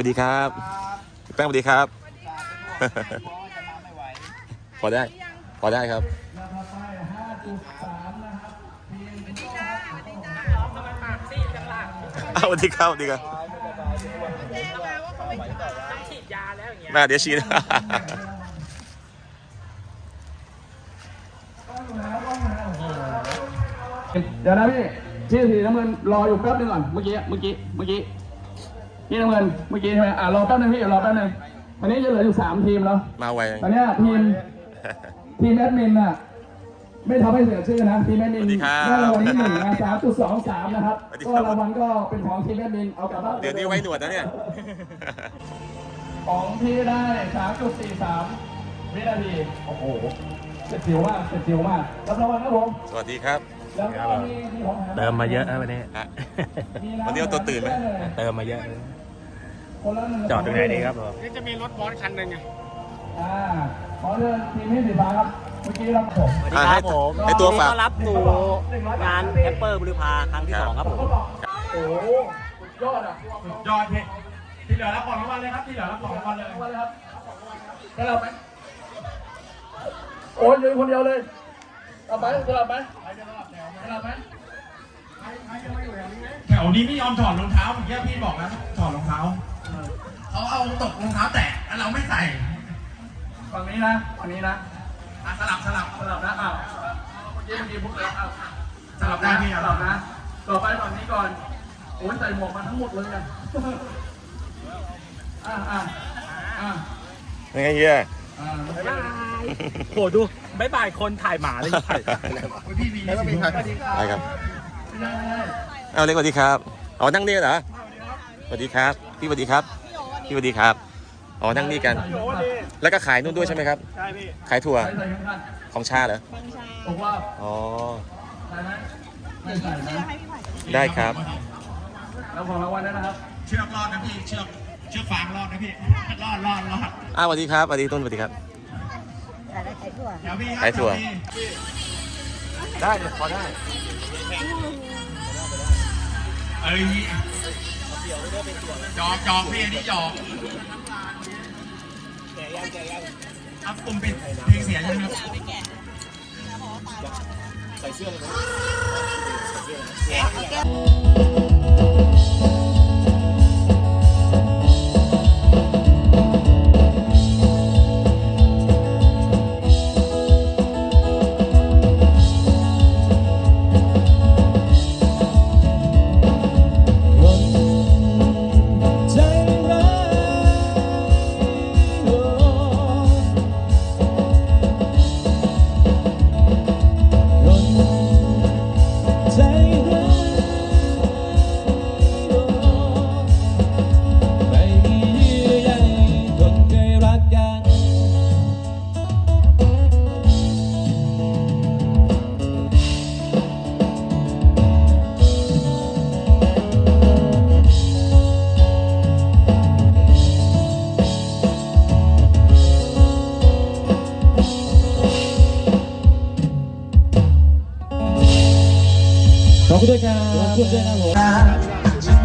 วัสดีครับพี่แป้งสวัสดีครับ พอได้ พอได้ครับอ้าวสวัสดีครับสวัสดีครับมาเดี๋ยวฉีดเดี๋ยวนะพี่พี่สีน้ำเงินรออยู่แป๊บนึงก่อนเมื่อกี้เมื่อกี้เมื่อกี้ พี่น้ำเงินเมื่อกี้ใช่ไหมอ่ารอแป๊บนึงพี่รอแป๊บนึงวันนี้จะเหลืออยู่สามทีมแล้วมาไวตอนเนี้ยทีมทีมแอดมินน่ะ ไม่ทำให้เสียชื่อนะ ทีมแอดมินสวัสดีครับได้รางวัลที่หนึ่งนะสามจุดสองสามนะครับสวัสดีก็ครับ รางวัลก็เป็นของทีมแอดมินเอากลับบ้านเดี๋ยวนี้ไว้หนวดนะเนี่ย ของพี่ได้สามจุดสี่สามวินาทีโอ้โหเจ็ดสิวมากเจ็ดสิวมากรับรางวัลครับผมสวัสดีครับ แล้วก็มีมีของแถเติมมาเยอะนะวันนี้ ฮะมีำวันนี้เอาตัวตื่นไหม เติมมาเยอะคนละหนึ่ง จอดตรงไหนดีครับผมนี่จะมีรถบอสคันหนึ่งไงอ่าขอเชิญทีมที่สีฟ้าครับเมื่อกี้เราผมสวัสดีครับผมให้ตัวฝากต้อนรับสู่งานแคปเปอร์บุรพาครั้งที่สองครับผมโอ้โหสุดยอดอะยอดพี่ที่เหลือรับของรางวัลเลยครับที่เหลือรับของรางวัลเลยมาเลยครับสลับไหมโอ้ยยืนคนเดียวเลยสลับไหมสลับไหมสลับไหมแถวนี้ไม่ยอมถอดรองเท้าเมื่อกี้พี่บอกแล้วถอดรองเท้า เขาเอาตกรองเท้าแตะแล้วเราไม่ใส่ฝั่งนี้นะฝั่งนี้นะอะสลับสลับสลับนะอ้าวเมื่อกี้เมื่อกี้พุกเลยอ้าวสลับได้พี่สลับนะต่อไปฝั่งนี้ก่อนโอ้ยใส่หมวกมาทั้งหมดเลยอะอ่าอ่าอ่ายังไงเฮียอ่าโหดูบายบายคนถ่ายหมาเลยถ่ายพี่วีแล้วก็มีใครได้ครับไม่ได้ไม่ได้เอาเล็กสวัสดีครับอ๋อนั่งนี่เหรอสวัสดีครับ พี่สวัสดีครับ พี่สวัสดีครับ อ๋อนั่งนี่กัน แล้วก็ขายนู่นด้วยใช่ไหมครับ ใช่พี่ ขายถั่วใส่ใส่ข้างของชาเหรอผมว่าอ๋อใส่ไหมไม่ใส่นะได้ครับ แล้วของรางวัลด้วยนะครับ เชือกรอดนะพี่ เชือก เชือกฟางรอดนะพี่ รอดรอดรอดอ้าวสวัสดีครับสวัสดีต้นสวัสดีครับ เดี๋ยวพี่ครับขายถั่ว เดี๋พี่ได้พอได้ เอ้ย จอกจอกพี่อันนี้จอกครับปุ่มปิดเพลงเสียงใช่ไหมครับใจ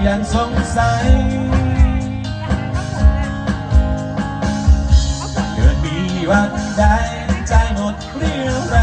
ยังสงสัยเกิดมีวันใดใจหมดเรี่ยวแรง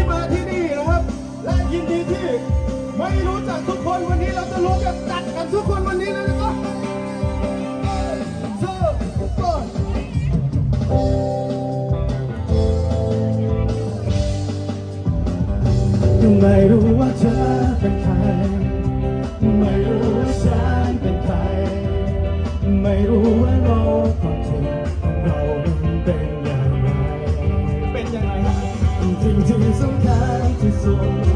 ที่มาที่นี่นะครับ และยินดีที่ไม่รู้จักทุกคนวันนี้เราจะรู้จักจัดกันทุกคนวันนี้เลยนะครับเซอร์เปิดไม่รู้ว่าเธอ สิ่งที่สำคัญที่สุด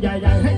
ใหญ่ๆให้